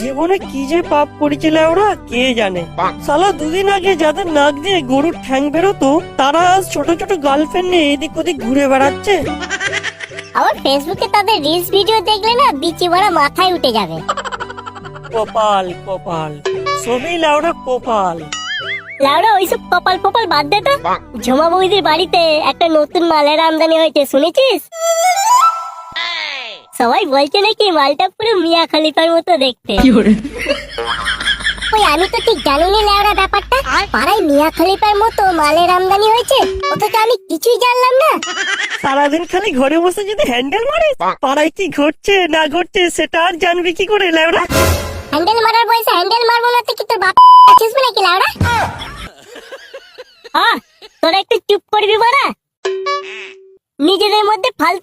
জীবনে কি যে পাপ করেছিল ওরা কে জানে? সালা দুদিন আগে যাদের নাক দিয়ে গরুর ঠ্যাং বেরোতো তারা আজ ছোট ছোট গার্লফ্রেন্ড নিয়ে এদিক ওদিক ঘুরে বেড়াচ্ছে। আমার ফেসবুকে তাদের রিলস ভিডিও দেখলে না বিচি ভরা মাথায় উঠে যাবে। কপাল কপাল। সবই লাউড়া কপাল। লাউড়া ওইসব কপাল ফপাল বাদ দে তো। ঝুমা বৌদির বাড়িতে একটা নতুন মালের আমদানি হয়েছে শুনেছিস? সবাই বলছে নাকি মালটা পুরো মিয়া খালিফার মতো দেখতে। ওই আমি তো ঠিক জানি না লেওড়া ব্যাপারটা পাড়ায় মিয়া খলিফার মতো মালের আমদানি হয়েছে? অথচ আমি কিছুই জানলাম না। সারাদিন খালি ঘরে বসে যদি হ্যান্ডেল মারে পাড়ায় কি ঘটছে না ঘটছে সেটা আর জানবি কি করে লাউড়া হ্যান্ডেল মারার বয়সে হ্যান্ডেল মারবো না তো কি তোর বাপ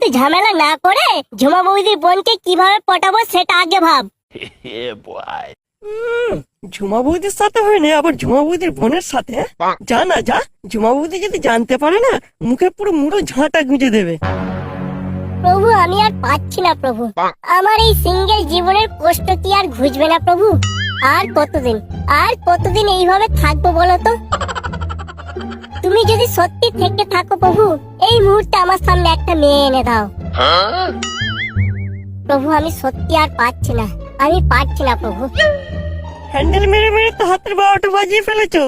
ফালতু ঝামেলা না করে ঝুমা বৌদির বোনকে কীভাবে পটাবো সেটা আগে ভাব। ঝুমা বৌদির সাথে হয়নি আবার ঝুমা বৌদির বোনের সাথে? যা না যা। ঝুমা বৌদি যদি জানতে পারে না মুখে পুরো মুড়ো ঝাঁটা গুঁজে দেবে। প্রভু আমি আর পাচ্ছি না প্রভু। আমার এই সিঙ্গেল জীবনের কষ্ট কি আর ঘুচবে না প্রভু? আর কতদিন? আর কতদিন এইভাবে থাকব বলো তো? তুমি যদি সত্যি থেকে থাকো প্রভু এই মুহূর্তে আমার সামনে একটা মেয়ে এনে দাও। প্রভু আমি সত্যি আর পাচ্ছি না। আমি পাচ্ছি না প্রভু। হ্যান্ডেল মেরে মেরে তো হাতের বারোটা বাজিয়ে ফেলেছো।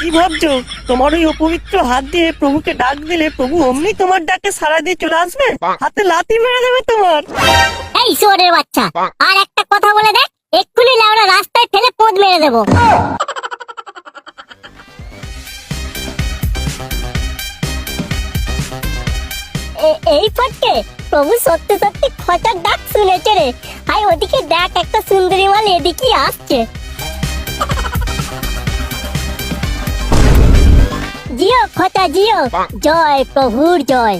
কি ভাবছ? তোমার ওই অপবিত্র হাত দিয়ে প্রভুকে ডাক দিলে প্রভু অমনি তোমার ডাকে সারা দিয়ে চলে আসবে? হাতে লাথি মেরে দেবে তোমার। এই শোরের বাচ্চা আর একটা কথা বলে দেখ এক্ষুনি লাউড়া রাস্তায় ফেলে পোদ মেরে দেবো। এই পটকে প্রভু সত্যি সত্যি খচার ডাক শুনেছে রে। হাই ওদিকে দেখ একটা সুন্দরী মাল এদিকে আসছে। জিও খচা জিও। জয় প্রভুর জয়।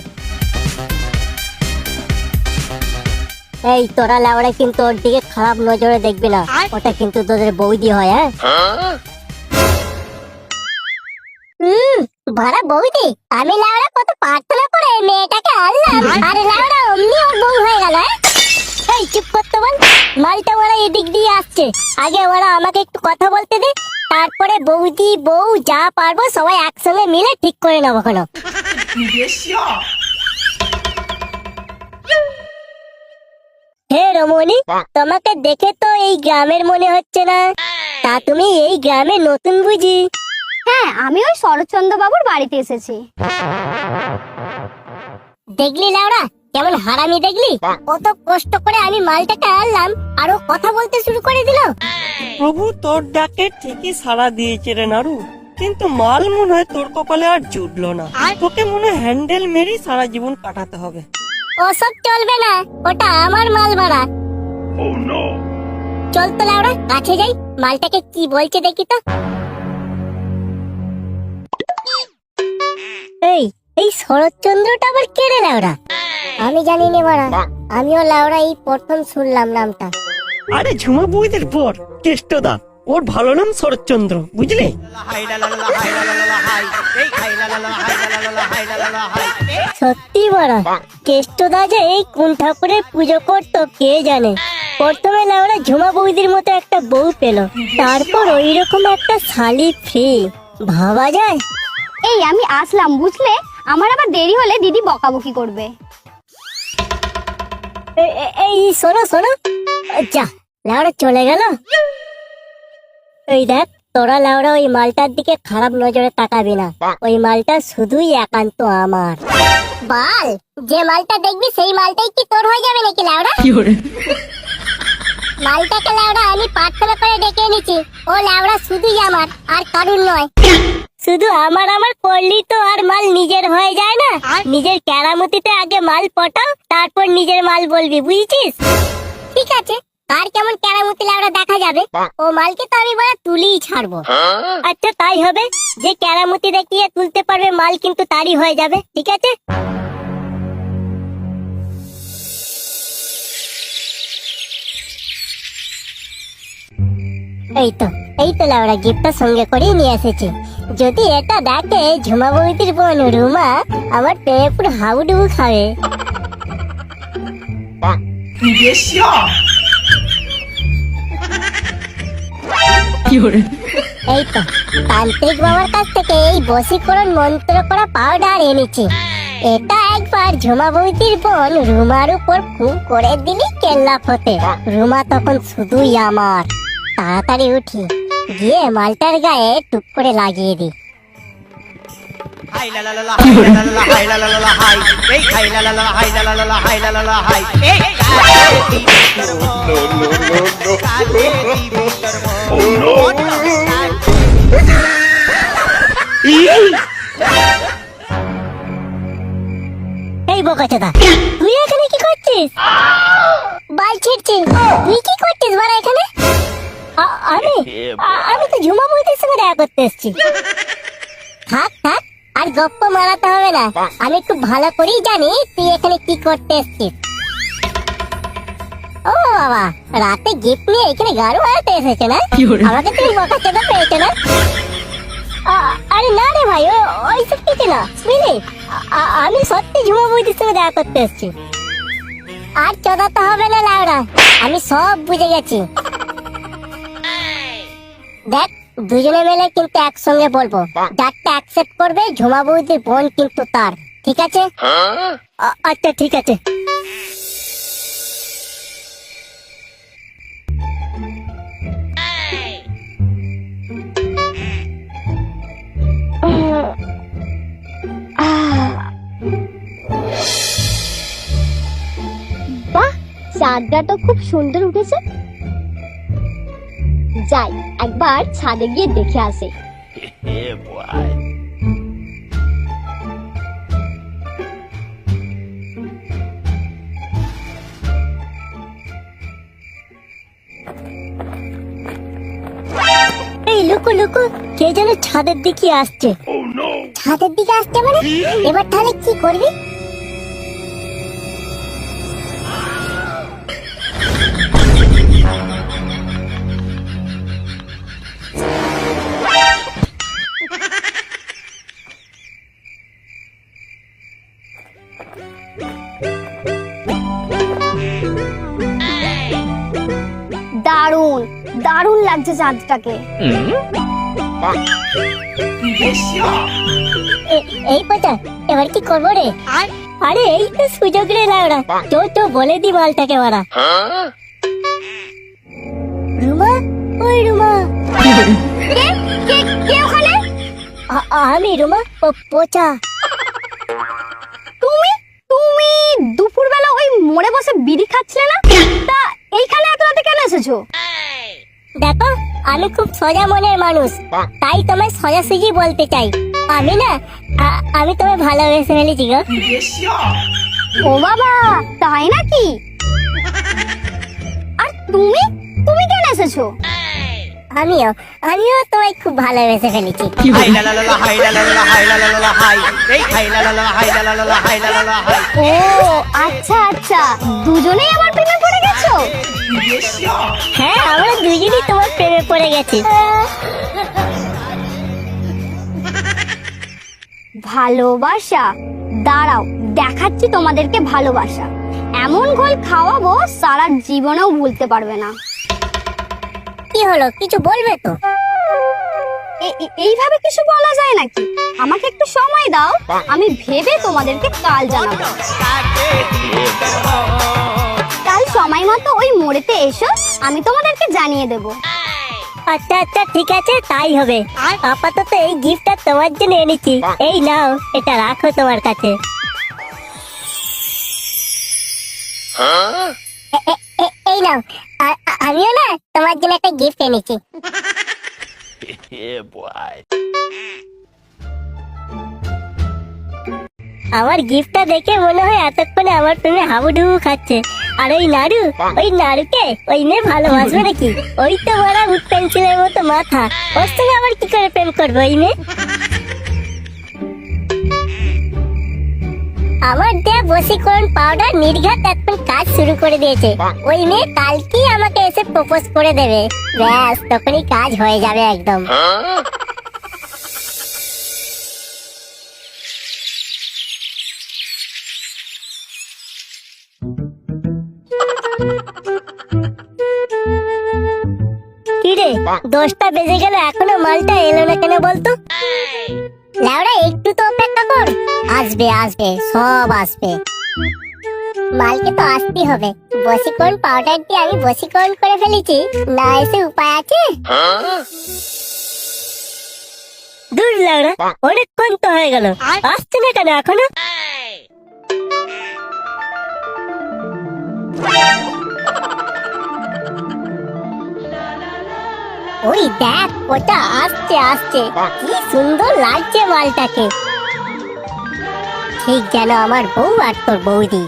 এই তোরা লাউড়া কিন্তু ওর দিকে খারাপ নজরে দেখবি না। ওটা কিন্তু তোদের বৌদি হয়? হ্যাঁ? ভাড়া বৌদি আমি লাউড়া কত প্রার্থনা করে মেয়েটাকে আনলাম। আরে লাউড়া অমনি ওর বউ হয়ে গেল হ্যাঁ? এই চুপ করতে বল। মালটা ওরা এদিক দিয়ে আসছে। আগে ওরা আমাকে একটু কথা বলতে দে তারপরে বৌদি বউ যা পারব সবাই একসঙ্গে মিলে ঠিক করে নেব কোনো হে রমণী তোমাকে দেখে তো এই গ্রামের মনে হচ্ছে না। তা তুমি এই গ্রামে নতুন বুঝি। হ্যাঁ আমি ওই শরৎচন্দ্র বাবুর বাড়িতে এসেছি। দেখলি লাউরা? কেমন হারামি দেখলি? কত কষ্ট করে আমি মালটাকে আনলাম আর ও কথা বলতে শুরু করে দিল। প্রভু তোর ডাকে ঠিকই সাড়া দিয়েছে রে নাড়ু কিন্তু মাল মনে হয় তোর কপালে আর জুটলো না। তোকে মনে হ্যান্ডেল মেরেই সারা জীবন কাটাতে হবে। ওসব চলবে না ওটা আমার মাল ভাড়া। চল তো লাউরা কাছে যাই। মালটাকে কি বলছে দেখি তো। এই এই শরৎচন্দ্রটা আবার কে রে লাউরা? আমি জানি নে বাড়া আমিও লাউরা এই প্রথম শুনলাম নামটা। আরে ঝুমা বইদের পর কেষ্টদা ওর ভালো নাম শরৎচন্দ্র বুঝলি? সত্যি বড়া কেষ্টদা যে এই কোন ঠাকুরের পুজো করতো কে জানে? প্রথমে লাউরা ঝুমা বৌদির মতো একটা বউ পেল তারপর ওই রকম একটা শালি ফ্রি ভাবা যায়? এই আমি আসলাম বুঝলে? আমার আবার দেরি হলে দিদি বকাবকি করবে। এই শোনো শোনো। যা লাউড়া চলে গেল। এই দেখ তোরা লাউড়া ওই মালটার দিকে খারাপ নজরে তাকাবি না। ওই মালটা শুধুই একান্ত আমার। বাল যে মালটা দেখবি সেই মালটাই কি তোর হয়ে যাবে নাকি লাউড়া? মালটাকে লাউড়া আমি প্রার্থনা করে ডেকে এনেছি। ও লাউড়া শুধুই আমার আর কারুর নয়। শুধু আমার আমার করলি তো আর মাল নিজের হয়ে যায় না। নিজের কেরামতিতে আগে মাল পটাও তারপর নিজের মাল বলবি বুঝেছিস? ঠিক আছে আর কেমন কেরামতি লাউড়া দেখা যাবে ও মালকে তো আমি বলে তুলিই ছাড়বো। আচ্ছা তাই হবে। যে কেরামতি দেখিয়ে তুলতে পারবে মাল কিন্তু তারই হয়ে যাবে ঠিক আছে? এই তো এই তো লাউড়া গিফটটা সঙ্গে করেই নিয়ে এসেছি। যদি এটা দেখে ঝুমা বৌদির বোন রুমা আমার পেয়ে পুরো হাবুডুবু খাবে। এই তো তান্ত্রিক বাবার কাছ থেকে এই বশীকরণ মন্ত্র করা পাউডার এনেছি। এটা একবার ঝুমা বৌদির বোন রুমার উপর খুব করে দিলি কেল্লা ফতে রুমা তখন শুধুই আমার। তাড়াতাড়ি উঠি। গিয়ে মালটার গায়ে টুক করে লাগিয়ে দি হাই সঙ্গে দেখা করতে এসেছি। থাক থাক আর গপ্প মারাতে হবে না। আমি খুব ভালো করেই জানি তুই এখানে কি করতে এসেছিস। ও বাবা রাতে গিফট নিয়ে এখানে গাড়ু মারাতে এসেছে না? আমাকে তুমি বকাচোদা পেয়েছ না। আরে না রে ভাই ওইসব কিছু না বুঝলি? আমি সত্যি ঝুমা বৌদির সঙ্গে দেখা করতে এসেছি। আর চোদাতে হবে না লাউরা আমি সব বুঝে গেছি। দেখ দুজনে মিলে কিন্তু একসঙ্গে বলব। যারটা অ্যাকসেপ্ট করবে ঝুমা বৌদির বোন কিন্তু তার। ঠিক আছে? আচ্ছা ঠিক আছে। বাহ চাঁদটা তো খুব সুন্দর উঠেছে। যাই একবার ছাদে গিয়ে দেখে আসে। এই লুকু লুকু কে যেন ছাদের দিকে আসছে। ছাদের দিকে আসছে মানে? এবার তাহলে কি করবি? দারুণ দারুণ লাগছে চাঁদটাকে। এই পচা এবার কি করব রে? আরে? এই তো সুযোগ রে লাউড়া। তো তো বলে দি মালটাকে মারা। রুমা ওই রুমা। কে কে কে ওখানে? আমি রুমা প- পচা। তুমি তুমি দুপুরবেলা ওই মোড়ে বসে বিড়ি খাচ্ছিলে না? তা এইখানে এত রাতে কেন এসেছ? দেখো আমি খুব সোজা মনের মানুষ। তাই তোমায় সোজা সুজি বলতে চাই। আমি না আমি তোমায় ভালোবেসে ফেলেছি গো। ও বাবা তাই নাকি? আর তুমি? তুমি কেন এসেছ? আমিও আমিও তোমায় খুব ভালোবেসে ফেলেছি। ও আচ্ছা আচ্ছা দুজনেই আমার প্রেমে পড়ে গেছো? হ্যাঁ আমরা দুজনেই তোমার প্রেমে পড়ে গেছি। ভালোবাসা দাঁড়াও দেখাচ্ছি তোমাদেরকে ভালোবাসা। এমন ঘোল খাওয়াবো সারা জীবনেও ভুলতে পারবে না। কি হলো? কিছু বলবে তো? এইভাবে কিছু বলা যায় নাকি? আমাকে একটু সময় দাও আমি ভেবে তোমাদেরকে কাল জানাব। কাল সময় মতো ওই মোড়েতে এসো আমি তোমাদেরকে জানিয়ে দেব। আচ্ছা আচ্ছা ঠিক আছে তাই হবে। আপাতত এই গিফটটা তোমার জন্য এনেছি। এই নাও এটা রাখো তোমার কাছে। এই নাও। আমিও না তোমার জন্য একটা গিফট এনেছি। আমার গিফটটা দেখে মনে হয় এতক্ষণে আমার তুমি হাবুডুবু খাচ্ছে। আর ওই নাড়ু ওই নাড়ুকে ওই মেয়ে ভালোবাসবে নাকি? ওই তো বড় পেন্সিলের মতো মাথা। ওর সঙ্গে আবার কি করে প্রেম করব ওই মেয়ে আমার দেয়া বসীকরণ পাউডার নির্ঘাত এখন কাজ শুরু করে দিয়েছে। ওই মেয়ে কালকেই আমাকে এসে প্রপোজ করে দেবে। ব্যাস তখনই কাজ হয়ে যাবে একদম। কি রে দশটা বেজে গেল এখনও মালটা এলো না কেন বলতো? লাউড়া একটু তো কর আসবে আসবে সব আসবে। মালকে তো আসতেই হবে। বসীকরণ পাউডার দিয়ে আমি বসীকরণ করে ফেলেছি। না এসে উপায় আছে? দূর লাউড়া অনেকক্ষণ তো হয়ে গেল। আসছে না কেন এখনও? ওই দেখ ওটা আসছে আসছে। কি সুন্দর লাগছে মালটাকে ঠিক যেন আমার বউ আর তোর বৌদি।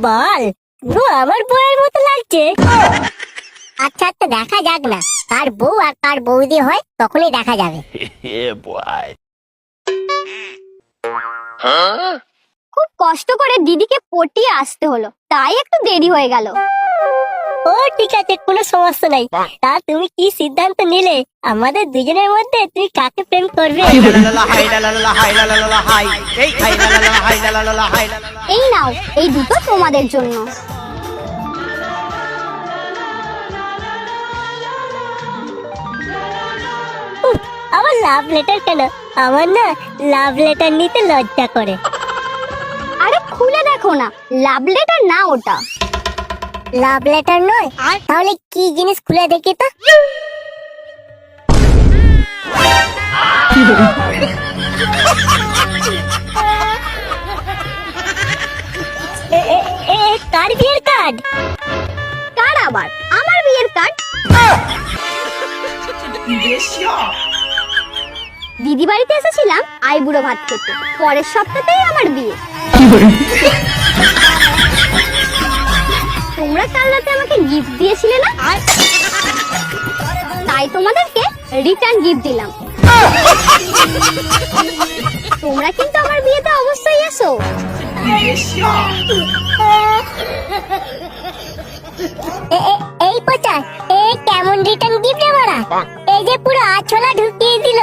বল বউ আমার বউয়ের মতো লাগছে। আচ্ছা আচ্ছা দেখা যাক না। কার বউ আর কার বৌদি হয় তখনই দেখা যাবে। খুব কষ্ট করে দিদিকে পটিয়ে আসতে হলো। তাই একটু দেরি হয়ে গেল। ও ঠিক আছে কোনো সমস্যা নাই তা তুমি কি সিদ্ধান্ত নিলে আমাদের দুজনের মধ্যে তুমি কাকে প্রেম করবে এই নাও এই দুটো তোমাদের জন্য আমার লাভ লেটার কেন আমার না লাভ লেটার নিতে লজ্জা করে আরে খুলে দেখো না লাভ লেটার না ওটা লাভ লেটার নয়? তাহলে কি জিনিস খুলে দেখি তো? কার বিয়ের কার্ড কার আবার? আমার বিয়ের কার্ড দিদি বাড়িতে এসেছিলাম আইবুড়ো ভাত খেতে। পরের সপ্তাহতেই আমার বিয়ে। তোমরা কাল রাতে আমাকে গিফট দিয়েছিলে না? তাই তোমাদেরকে রিটার্ন গিফট দিলাম। তোমরা কিন্তু আমার বিয়েতে অবশ্যই এসো। এ- এই পচা এ কেমন রিটার্ন গিফট মারা এই যে পুরো আছলা ঢুকিয়ে দিল।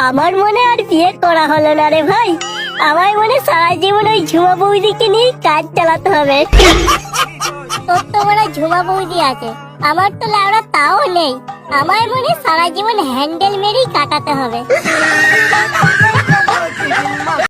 আমার মনে আর বিয়ে করা হলো না রে ভাই। আমার মনে সারা জীবন ওই ঝুমা বৌদিকে নিয়ে কাজ চালাতে হবে। তোর তো মনে ঝুমা বৌদি আছে। আমার তো লাউড়া তাও নেই। আমার মনে সারা জীবন হ্যান্ডেল মেরেই কাটাতে হবে।